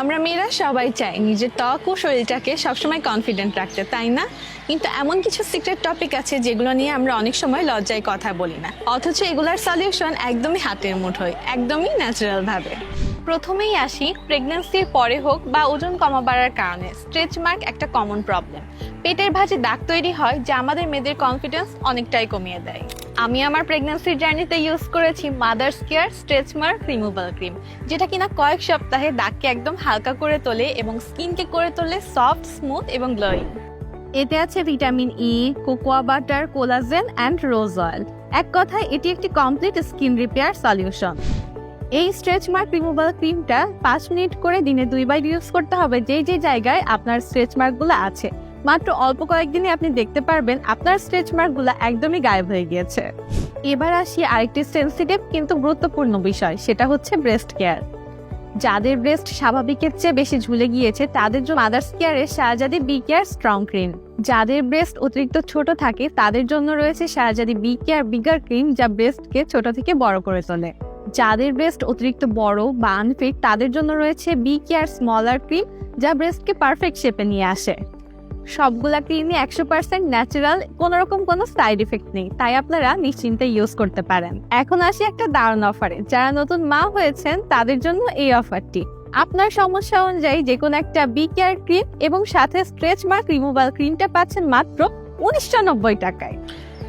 আমরা মেয়েরা সবাই চাই নিজের ত্বক ও শরীরটাকে সবসময় কনফিডেন্ট রাখতে, তাই না? কিন্তু এমন কিছু সিক্রেট টপিক আছে যেগুলো নিয়ে আমরা অনেক সময় লজ্জায় কথা বলি না। অথচ এগুলার সলিউশন একদমই হাতের মুঠোয়, একদমই ন্যাচারাল ভাবে। প্রথমেই আসি প্রেগন্যান্সির পরে হোক বা ওজন কমা বাড়ার কারণে স্ট্রেচ মার্ক একটা কমন প্রবলেম পেটের ভাঁজে দাগ তৈরি হয়, যা আমাদের মেয়েদের কনফিডেন্স অনেকটাই কমিয়ে দেয়। আমি আমার প্রেগন্যান্সির জার্নিতে ইউজ করেছি Mother's Care stretch mark removal cream যেটা কিনা কয়েক সপ্তাহে দাগকে একদম হালকা করে তোলে এবং স্কিনকে করে তোলে সফট স্মুথ এবং গ্লোয়িং এতে আছে vitamin E cocoa butter collagen and rose oil এক কথায়, এটি একটি কমপ্লিট স্কিন রিপেয়ার সলিউশন এই স্ট্রেচ মার্ক রিমুভাল ক্রিমটা পাঁচ মিনিট করে দিনে দুইবার ইউজ করতে হবে যেই যে জায়গায় আপনার স্ট্রেচ মার্কগুলো আছে। মাত্র অল্প কয়েকদিনে আপনি দেখতে পারবেন আপনার স্ট্রেচ মার্কগুলো একদমই গায়েব হয়ে গিয়েছে। এবার আসি আরেকটি সেন্সিটিভ কিন্তু গুরুত্বপূর্ণ বিষয়, সেটা হচ্ছে ব্রেস্ট কেয়ার যাদের ব্রেস্ট স্বাভাবিকের চেয়ে বেশি ঝুলে গিয়েছে, তাদের জন্য মাদার্স কেয়ারের Shahzadi B care strong cream যাদের ব্রেস্ট অতিরিক্ত ছোট থাকে, তাদের জন্য রয়েছে শাহজাদি বি কেয়ার বিগার ক্রিম যা ব্রেস্টকে ছোট থেকে বড় করে তোলে। যাদের ব্রেস্ট অতিরিক্ত বড় বা আনফিট তাদের জন্য রয়েছে বি কেয়ার স্মলার ক্রিম যা ব্রেস্টকে পারফেক্ট শেপে নিয়ে আসে। সবগুলা ক্রিমই একশো পার্সেন্ট ন্যাচারাল কোনো রকম কোনো সাইড ইফেক্ট নেই। তাই আপনারা নিশ্চিন্তে ইউজ করতে পারেন। এখন আসি একটা দারুণ অফারে যারা নতুন মা হয়েছেন, তাদের জন্য এই অফারটি আপনার সমস্যা অনুযায়ী যে কোনো একটা বি কেয়ার ক্রিম এবং সাথে স্ট্রেচ মার্ক রিমুভাল ক্রিমটা পাচ্ছেন মাত্র উনিশশো নব্বই টাকায়।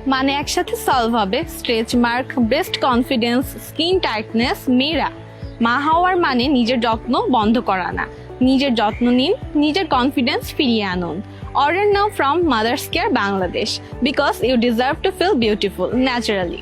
মানে একসাথে সলভ হবে stretch mark breast confidence skin tightness মেয়েরা মা হওয়ার মানে নিজের যত্ন বন্ধ করা না। নিজের যত্ন নিন, নিজের কনফিডেন্স ফিরিয়ে আনুন। Order now from Mother's Care Bangladesh because you deserve to feel beautiful naturally